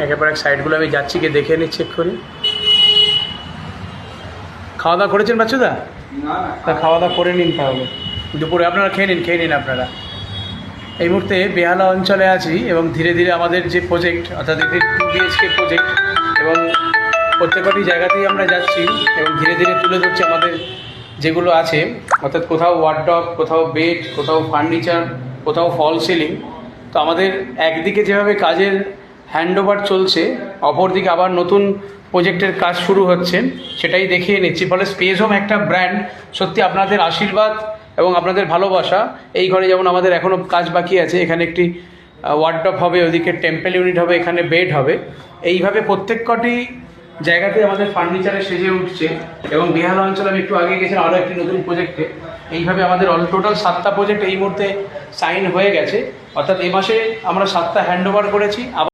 একের পর এক সাইডগুলো আমি যাচ্ছি গিয়ে দেখে নিচ্ছি এক্ষুনি। খাওয়া দাওয়া করেছেন বাচ্চুদা না তা খাওয়া দাওয়া করে নিন তাহলে। দুপুরে আপনারা খেয়ে নিন খেয়ে নিন আপনারা। এই মুহূর্তে বেহালা অঞ্চলে আছি এবং ধীরে ধীরে আমাদের যে প্রজেক্ট অর্থাৎ টু বিএইচকে প্রজেক্ট এবং প্রত্যেকটি জায়গাতেই আমরা যাচ্ছি এবং ধীরে ধীরে তুলে ধরছি আমাদের যেগুলো আছে অর্থাৎ কোথাও ওয়ার্ডব কোথাও বেড কোথাও ফার্নিচার কোথাও ফল সিলিং তো আমাদের একদিকে যেভাবে কাজের হ্যান্ডওভার চলছে, অপরদিকে আবার নতুন প্রজেক্টের কাজ শুরু হচ্ছে, সেটাই দেখিয়ে নিচ্ছি। ফলে স্পেস হোম একটা ব্র্যান্ড সত্যি আপনাদের আশীর্বাদ এবং আপনাদের ভালোবাসা। এই ঘরে যেমন আমাদের এখনও কাজ বাকি আছে, এখানে একটি ওয়ার্ডপ হবে, ওদিকে টেম্পেল ইউনিট হবে, এখানে বেড হবে। এইভাবে প্রত্যেক কটি জায়গাতে আমাদের ফার্নিচারে সেজে উঠছে এবং বেহালা অঞ্চলে আমি একটু আগে গেছিলাম আরও একটি নতুন প্রজেক্টে এইভাবে আমাদের অল টোটাল সাতটা প্রজেক্ট এই মুহূর্তে সাইন হয়ে গেছে। অর্থাৎ এ মাসে আমরা সাতটা হ্যান্ড ওভার করেছি। আবার